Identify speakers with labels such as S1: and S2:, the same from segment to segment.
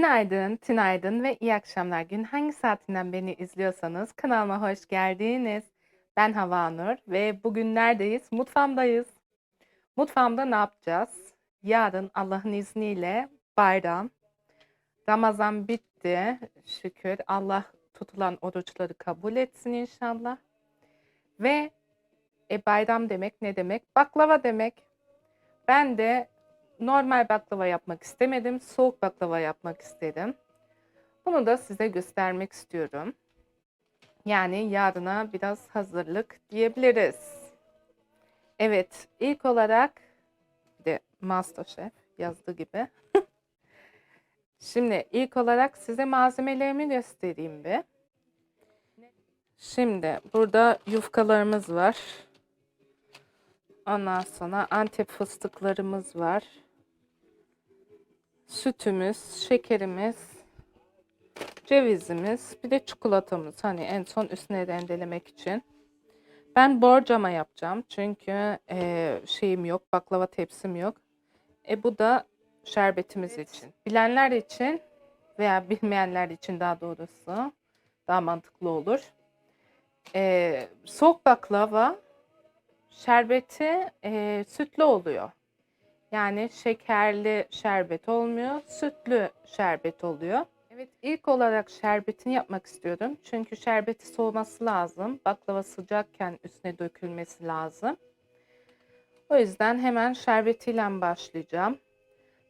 S1: Günaydın, tünaydın ve iyi akşamlar. Gün hangi saatinden beni izliyorsanız kanalıma hoş geldiniz. Ben Hava Nur ve bugün neredeyiz? Mutfağımdayız. Mutfağımda ne yapacağız? Yarın Allah'ın izniyle bayram. Ramazan bitti. Şükür Allah tutulan oruçları kabul etsin inşallah. Ve e, bayram demek ne demek? Baklava demek. Ben de normal baklava yapmak istemedim. Soğuk baklava yapmak istedim. Bunu da size göstermek istiyorum. Yani yarına biraz hazırlık diyebiliriz. Evet, ilk olarak de MasterChef yazdığı gibi. Şimdi ilk olarak size malzemelerimi göstereyim bir. Şimdi burada yufkalarımız var. Ondan sonra Antep fıstıklarımız var. Sütümüz, şekerimiz, cevizimiz, bir de çikolatamız. Hani en son üstüne rendelemek için. Ben borcama yapacağım çünkü e, şeyim yok, baklava tepsim yok. E bu da şerbetimiz için. Bilenler için veya bilmeyenler için daha doğrusu daha mantıklı olur. E, soğuk baklava şerbeti e, sütlü oluyor. Yani şekerli şerbet olmuyor, sütlü şerbet oluyor. Evet, ilk olarak şerbetini yapmak istiyorum. Çünkü şerbeti soğuması lazım. Baklava sıcakken üstüne dökülmesi lazım. O yüzden hemen şerbetiyle başlayacağım.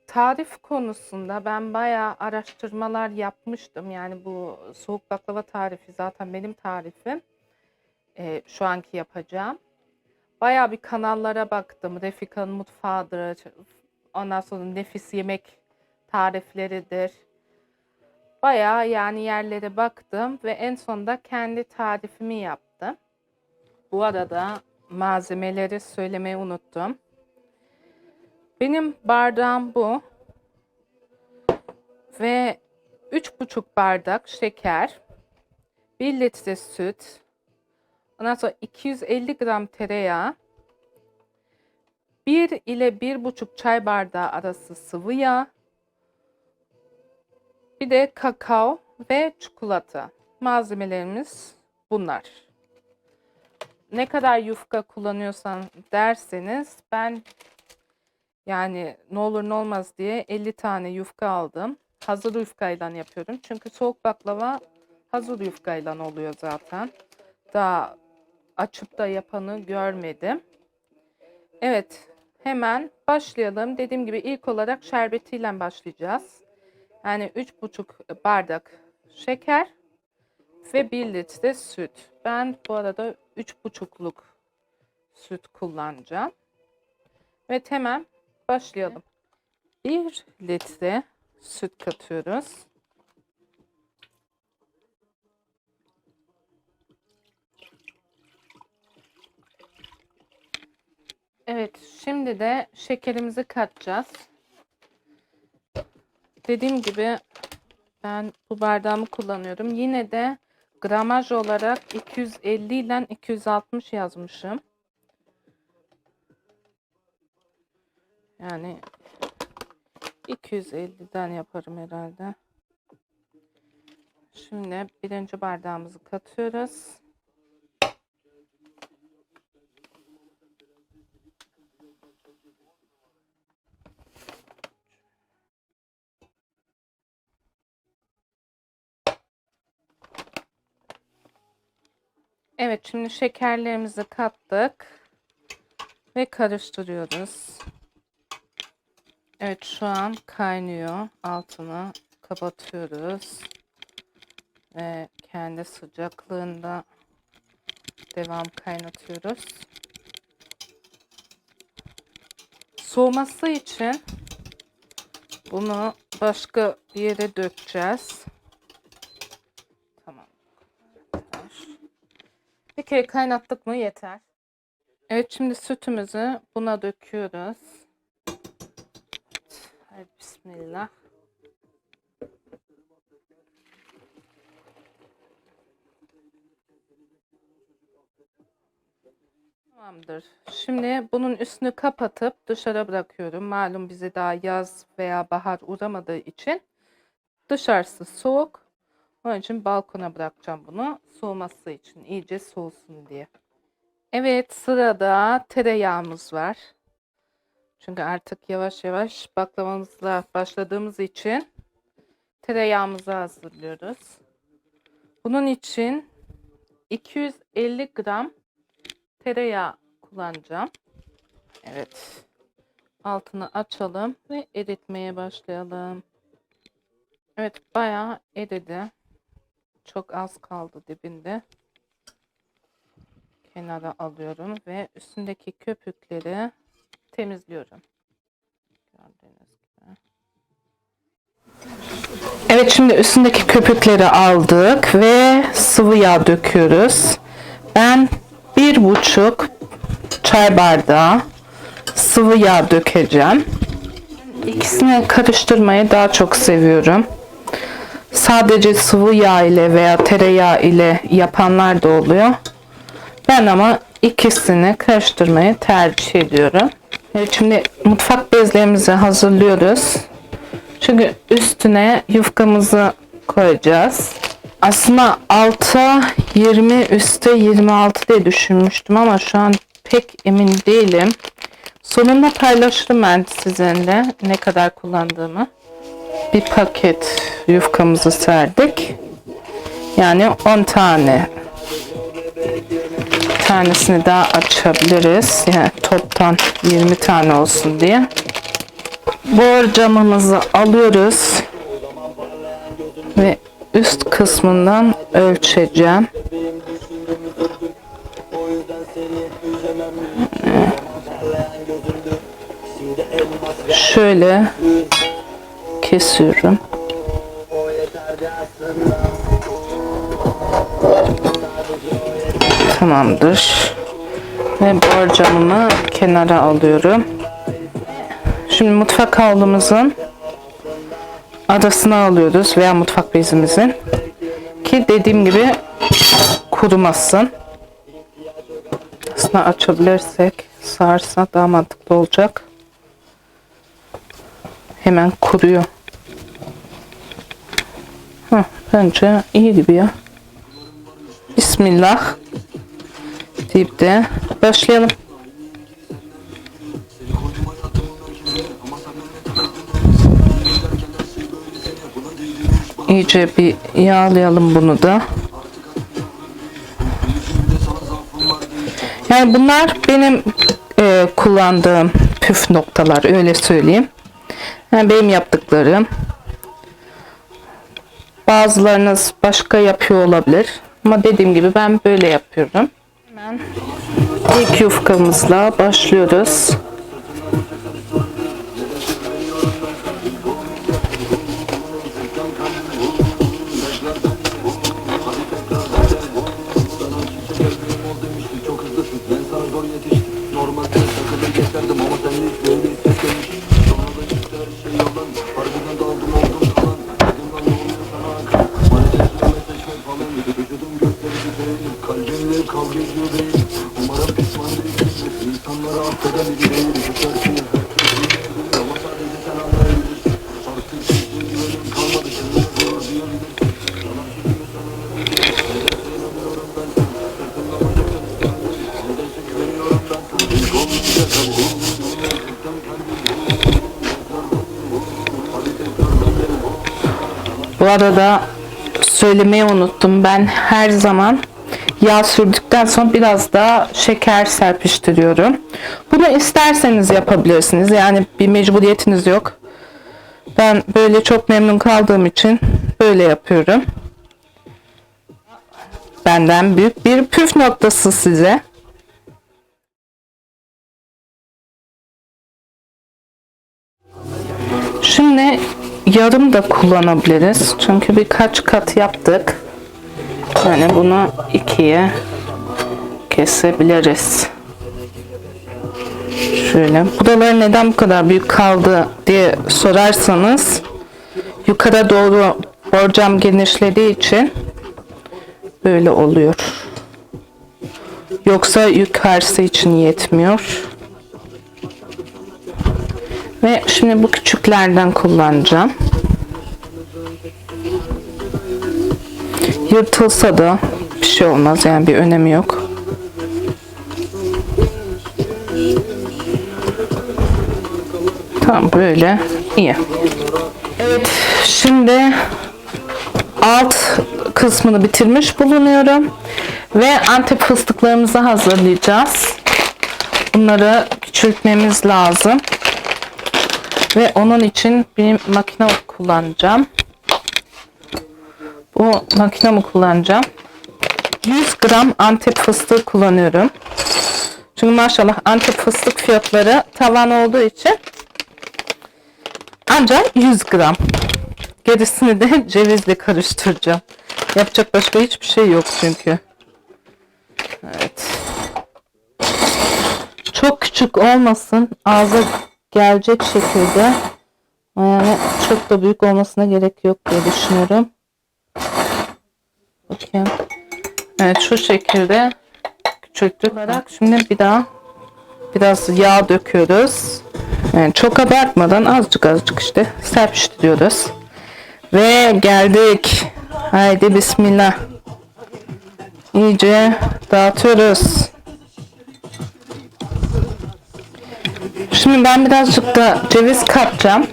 S1: Tarif konusunda ben bayağı araştırmalar yapmıştım. Yani bu soğuk baklava tarifi zaten benim tarifim. Ee, şu anki yapacağım. Bayağı bir kanallara baktım. Refika'nın mutfağıdır. Ondan sonra nefis yemek tarifleridir. Bayağı yani yerlere baktım ve en sonunda kendi tarifimi yaptım. Bu arada malzemeleri söylemeyi unuttum. Benim bardağım bu. Ve 3,5 bardak şeker, 1 litre süt, Ondan sonra 250 gram tereyağı, 1 ile 1,5 çay bardağı arası sıvı yağ, bir de kakao ve çikolata. Malzemelerimiz bunlar. Ne kadar yufka kullanıyorsan derseniz ben yani ne olur ne olmaz diye 50 tane yufka aldım. Hazır yufkayla yapıyorum. Çünkü soğuk baklava hazır yufkayla oluyor zaten. Daha açıp da yapanı görmedim. Evet, hemen başlayalım. Dediğim gibi ilk olarak şerbetiyle başlayacağız. Yani 3,5 bardak şeker ve 1 litre süt. Ben bu arada 3,5'luk süt kullanacağım. Evet hemen başlayalım. 1 litre süt katıyoruz. Evet, şimdi de şekerimizi katacağız. Dediğim gibi ben bu bardağımı kullanıyorum. Yine de gramaj olarak 250 ile 260 yazmışım. Yani 250'den yaparım herhalde. Şimdi birinci bardağımızı katıyoruz. Evet şimdi şekerlerimizi kattık ve karıştırıyoruz. Evet şu an kaynıyor. Altını kapatıyoruz. Ve kendi sıcaklığında devam kaynatıyoruz. Soğuması için bunu başka bir yere dökeceğiz. Kere kaynattık mı yeter. Evet şimdi sütümüzü buna döküyoruz. Hadi bismillah. Tamamdır. Şimdi bunun üstünü kapatıp dışarı bırakıyorum. Malum bize daha yaz veya bahar uğramadığı için Dışarısı soğuk. Onun için balkona bırakacağım bunu. Soğuması için iyice soğusun diye. Evet sırada tereyağımız var. Çünkü artık yavaş yavaş baklavamızla başladığımız için tereyağımızı hazırlıyoruz. Bunun için 250 gram tereyağı kullanacağım. Evet. Altını açalım ve eritmeye başlayalım. Evet bayağı eridi. Çok az kaldı dibinde. Kenara alıyorum ve üstündeki köpükleri temizliyorum. Gördüğünüz gibi. Evet şimdi üstündeki köpükleri aldık ve sıvı yağ döküyoruz. Ben bir buçuk çay bardağı sıvı yağ dökeceğim. İkisini karıştırmayı daha çok seviyorum. Sadece sıvı yağ ile veya tereyağı ile yapanlar da oluyor. Ben ama ikisini karıştırmayı tercih ediyorum. Evet, şimdi mutfak bezlerimizi hazırlıyoruz. Çünkü üstüne yufkamızı koyacağız. Aslında alta 20 üstte 26 diye düşünmüştüm ama şu an pek emin değilim. Sonunda paylaşırım ben sizinle ne kadar kullandığımı. Bir paket yufkamızı serdik. Yani 10 tane. Tanesini daha açabiliriz. Yani toptan 20 tane olsun diye. Borcamımızı alıyoruz. Ve üst kısmından ölçeceğim. Şöyle kesiyorum. Tamamdır. Ve borcamımı kenara alıyorum. Şimdi mutfak havlumuzun adasını alıyoruz veya mutfak bezimizin ki dediğim gibi kurumasın. Aslında açabilirsek sarsa daha mantıklı olacak. Hemen kuruyor. Heh, bence iyi gibi ya. Bismillah deyip de başlayalım. İyice bir yağlayalım bunu da. Yani bunlar benim e, kullandığım püf noktalar öyle söyleyeyim. Yani benim yaptıklarım. Bazılarınız başka yapıyor olabilir. Ama dediğim gibi ben böyle yapıyorum. Hemen ilk yufkamızla başlıyoruz. Arada söylemeyi unuttum. Ben her zaman yağ sürdükten sonra biraz daha şeker serpiştiriyorum. Bunu isterseniz yapabilirsiniz. Yani bir mecburiyetiniz yok. Ben böyle çok memnun kaldığım için böyle yapıyorum. Benden büyük bir püf noktası size. Şimdi yarım da kullanabiliriz. Çünkü birkaç kat yaptık. Yani bunu ikiye kesebiliriz. Şöyle. Buralar neden bu kadar büyük kaldı diye sorarsanız yukarı doğru borcam genişlediği için böyle oluyor. Yoksa yukarısı için yetmiyor. Ve şimdi bu küçüklerden kullanacağım. Yırtılsa da bir şey olmaz yani bir önemi yok. Tamam böyle iyi. Evet şimdi alt kısmını bitirmiş bulunuyorum. Ve antep fıstıklarımızı hazırlayacağız. Bunları küçültmemiz lazım. Ve onun için bir makine kullanacağım. Bu makinamı kullanacağım. 100 gram antep fıstığı kullanıyorum. Çünkü maşallah antep fıstık fiyatları tavan olduğu için ancak 100 gram. Gerisini de cevizle karıştıracağım. Yapacak başka hiçbir şey yok çünkü. Evet. Çok küçük olmasın. Ağza gelecek şekilde. Yani çok da büyük olmasına gerek yok diye düşünüyorum. Bakayım. Evet şu şekilde küçülttük. Olarak şimdi bir daha biraz yağ döküyoruz. Yani çok abartmadan azıcık azıcık işte serpiştiriyoruz. Ve geldik. Haydi bismillah. İyice dağıtıyoruz. Şimdi ben birazcık da ceviz katacağım.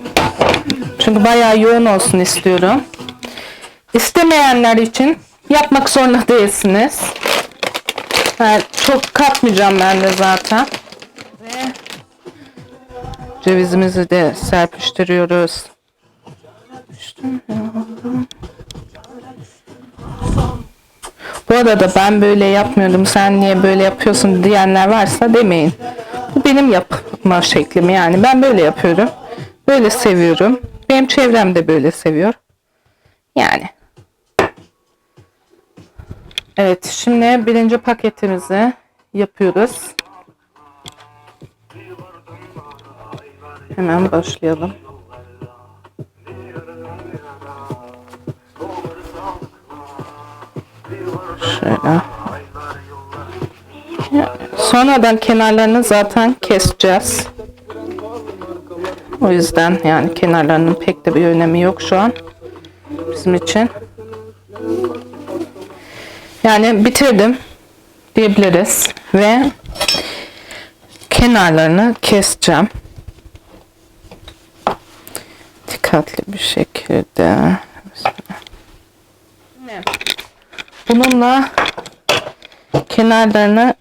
S1: Çünkü bayağı yoğun olsun istiyorum. İstemeyenler için yapmak zorunda değilsiniz. Yani çok katmayacağım ben de zaten. Ve cevizimizi de serpiştiriyoruz. Bu arada ben böyle yapmıyorum sen niye böyle yapıyorsun diyenler varsa demeyin. Benim yapma şeklim yani ben böyle yapıyorum. Böyle seviyorum. Benim çevrem de böyle seviyor. Yani. Evet şimdi birinci paketimizi yapıyoruz. Hemen başlayalım. Şöyle. Sonradan kenarlarını zaten keseceğiz. O yüzden yani kenarlarının pek de bir önemi yok şu an bizim için. Yani bitirdim diyebiliriz ve kenarlarını keseceğim. Dikkatli bir şekilde. Bununla kenarlarını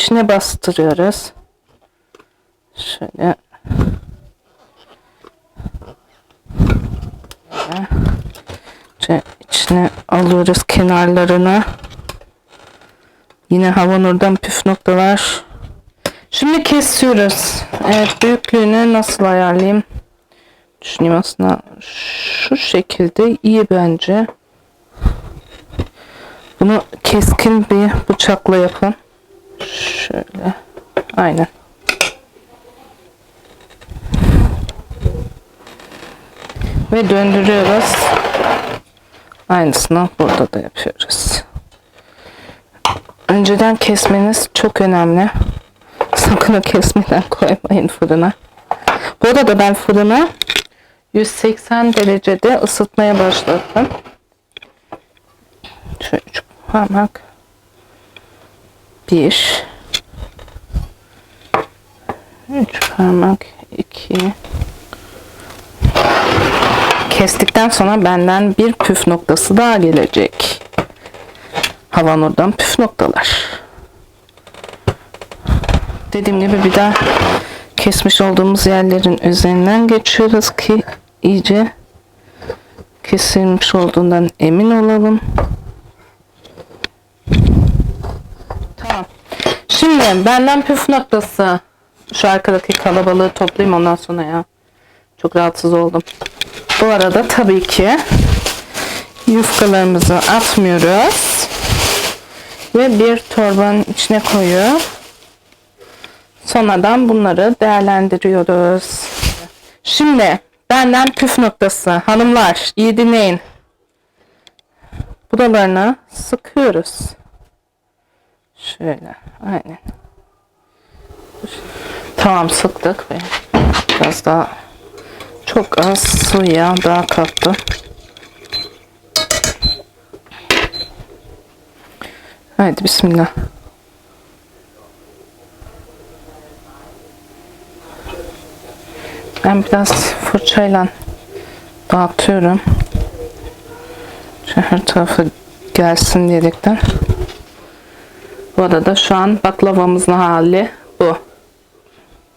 S1: içine bastırıyoruz. Şöyle. Şöyle içine alıyoruz kenarlarını. Yine havanurdan püf noktalar. Şimdi kesiyoruz. Evet büyüklüğünü nasıl ayarlayayım? Düşüneyim aslında şu şekilde iyi bence. Bunu keskin bir bıçakla yapın. Şöyle. Aynen. Ve döndürüyoruz. Aynısını burada da yapıyoruz. Önceden kesmeniz çok önemli. Sakın o kesmeden koymayın fırına. Bu arada ben fırına 180 derecede ısıtmaya başladım. Şöyle parmak. Bir. Üç parmak. iki. Kestikten sonra benden bir püf noktası daha gelecek. Havanurdan püf noktalar. Dediğim gibi bir daha kesmiş olduğumuz yerlerin üzerinden geçiyoruz ki iyice kesilmiş olduğundan emin olalım. Tamam. Şimdi benden püf noktası şu arkadaki kalabalığı toplayayım ondan sonra ya. Çok rahatsız oldum. Bu arada tabii ki yufkalarımızı atmıyoruz. Ve bir torbanın içine koyup sonradan bunları değerlendiriyoruz. Şimdi benden püf noktası hanımlar iyi dinleyin. Buralarına sıkıyoruz. Şöyle aynen. Tamam sıktık ve biraz daha çok az suya daha kattım. Haydi bismillah. Ben biraz fırçayla dağıtıyorum. Şu her tarafı gelsin diyerekten. Bu arada şu an baklavamızın hali bu.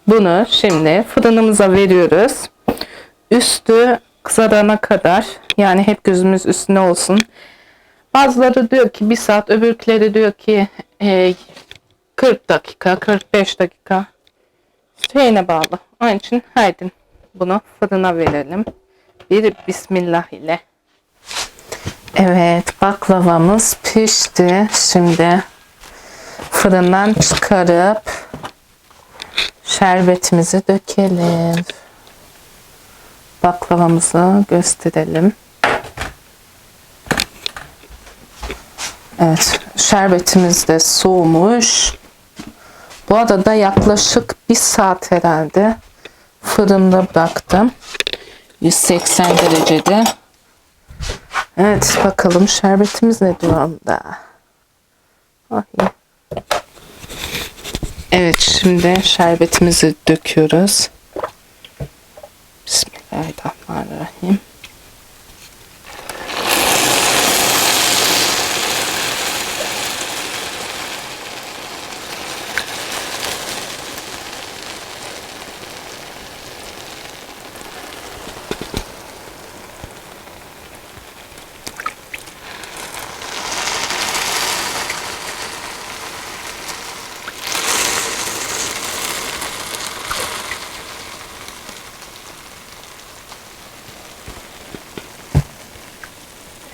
S1: Bunu şimdi fırınımıza veriyoruz. Üstü kızarana kadar yani hep gözümüz üstüne olsun. Bazıları diyor ki bir saat, öbürküleri diyor ki e, 40 dakika, 45 dakika. Şeyine bağlı. Onun için haydi bunu fırına verelim. Bir bismillah ile. Evet baklavamız pişti. Şimdi fırından çıkarıp şerbetimizi dökelim. Baklavamızı gösterelim. Evet, şerbetimiz de soğumuş. Bu arada yaklaşık bir saat herhalde fırında bıraktım. 180 derecede. Evet, bakalım şerbetimiz ne durumda. Ay. Evet, şimdi şerbetimizi döküyoruz. Bismillahirrahmanirrahim.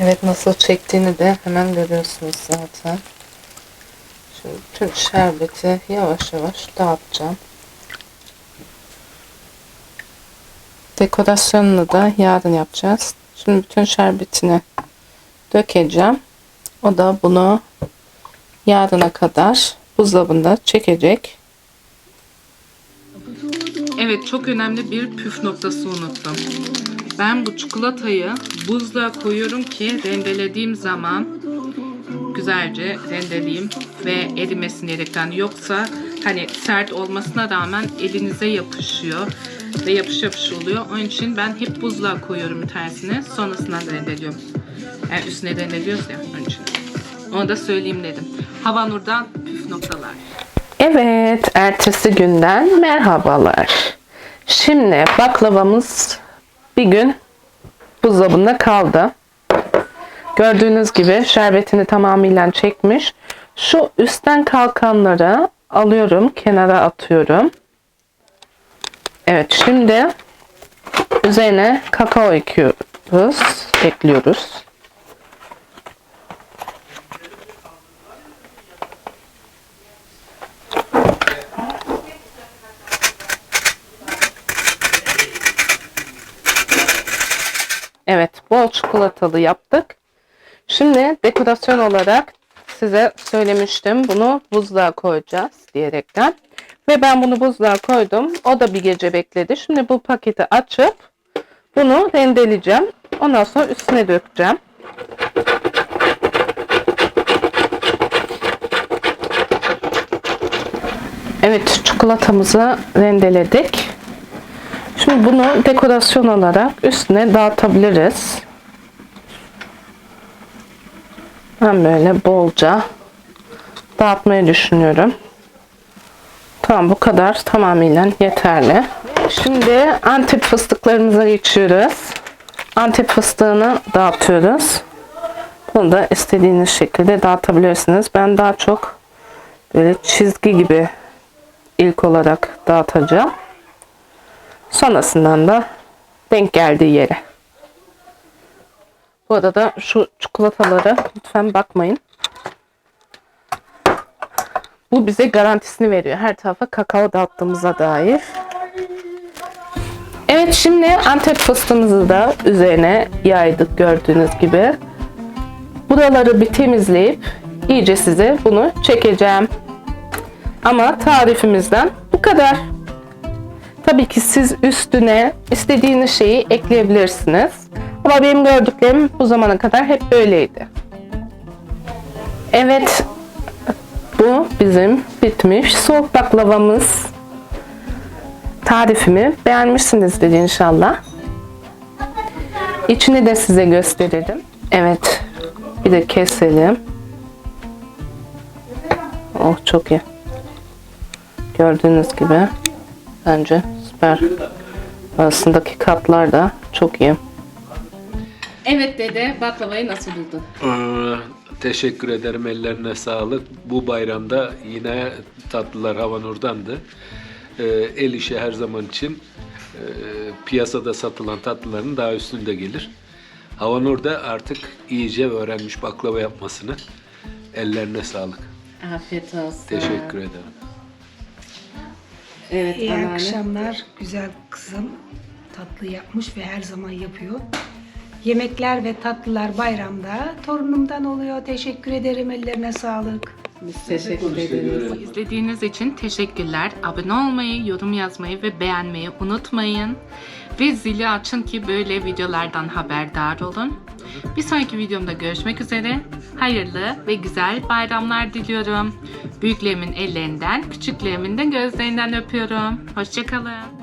S1: Evet nasıl çektiğini de hemen görüyorsunuz zaten. Şimdi tüm şerbeti yavaş yavaş dağıtacağım. Dekorasyonunu da yarın yapacağız. Şimdi bütün şerbetini dökeceğim. O da bunu yarına kadar buzdolabında çekecek. Evet çok önemli bir püf noktası unuttum. Ben bu çikolatayı buzluğa koyuyorum ki rendelediğim zaman güzelce rendeleyeyim ve erimesin diyerekten. Yoksa hani sert olmasına rağmen elinize yapışıyor ve yapış yapış oluyor. Onun için ben hep buzluğa koyuyorum tersine. Sonrasında rendeliyorum. Yani üstüne rendeliyoruz ya onun için. Onu da söyleyeyim dedim. Havanur'dan püf noktalar. Evet, ertesi günden merhabalar. Şimdi baklavamız bir gün buzdolabında kaldı. Gördüğünüz gibi şerbetini tamamıyla çekmiş. Şu üstten kalkanları alıyorum, kenara atıyorum. Evet, şimdi üzerine kakao ekiyoruz, ekliyoruz. Evet, bol çikolatalı yaptık. Şimdi dekorasyon olarak size söylemiştim. Bunu buzluğa koyacağız diyerekten. Ve ben bunu buzluğa koydum. O da bir gece bekledi. Şimdi bu paketi açıp bunu rendeleyeceğim. Ondan sonra üstüne dökeceğim. Evet, çikolatamızı rendeledik. Şimdi bunu dekorasyon olarak üstüne dağıtabiliriz. Ben böyle bolca dağıtmayı düşünüyorum. Tamam bu kadar tamamıyla yeterli. Şimdi antep fıstıklarımıza geçiyoruz. Antep fıstığını dağıtıyoruz. Bunu da istediğiniz şekilde dağıtabilirsiniz. Ben daha çok böyle çizgi gibi ilk olarak dağıtacağım. Sonrasından da denk geldiği yere. Bu arada şu çikolatalara lütfen bakmayın. Bu bize garantisini veriyor. Her tarafa kakao dağıttığımıza dair. Evet şimdi Antep fıstığımızı da üzerine yaydık gördüğünüz gibi. Buraları bir temizleyip iyice size bunu çekeceğim. Ama tarifimizden bu kadar. Tabii ki siz üstüne istediğiniz şeyi ekleyebilirsiniz. Ama benim gördüklerim bu zamana kadar hep böyleydi. Evet, Bu bizim bitmiş soğuk baklavamız. Tarifimi beğenmişsinizdir inşallah. İçini de size gösteririm. Evet. Bir de keselim. Oh çok iyi. Gördüğünüz gibi bence süper. Arasındaki katlar da çok iyi. Evet dede baklavayı nasıl buldun?
S2: Ee, Teşekkür ederim. Ellerine sağlık. Bu bayramda yine tatlılar Havanur'dandı. Ee, El işi her zaman için e, piyasada satılan tatlıların daha üstünde gelir. Havanur da artık iyice öğrenmiş baklava yapmasını. Ellerine sağlık.
S1: Afiyet olsun.
S2: Teşekkür ederim.
S1: Evet
S3: İyi
S1: anneanne.
S3: akşamlar. Güzel kızım tatlı yapmış ve her zaman yapıyor. Yemekler ve tatlılar bayramda torunumdan oluyor. Teşekkür ederim. Ellerine sağlık.
S1: Biz teşekkür ederiz. İzlediğiniz için teşekkürler. Abone olmayı, yorum yazmayı ve beğenmeyi unutmayın. Ve zili açın ki böyle videolardan haberdar olun. Bir sonraki videomda görüşmek üzere. Hayırlı ve güzel bayramlar diliyorum. Büyüklerimin ellerinden, küçüklerimin de gözlerinden öpüyorum. Hoşçakalın.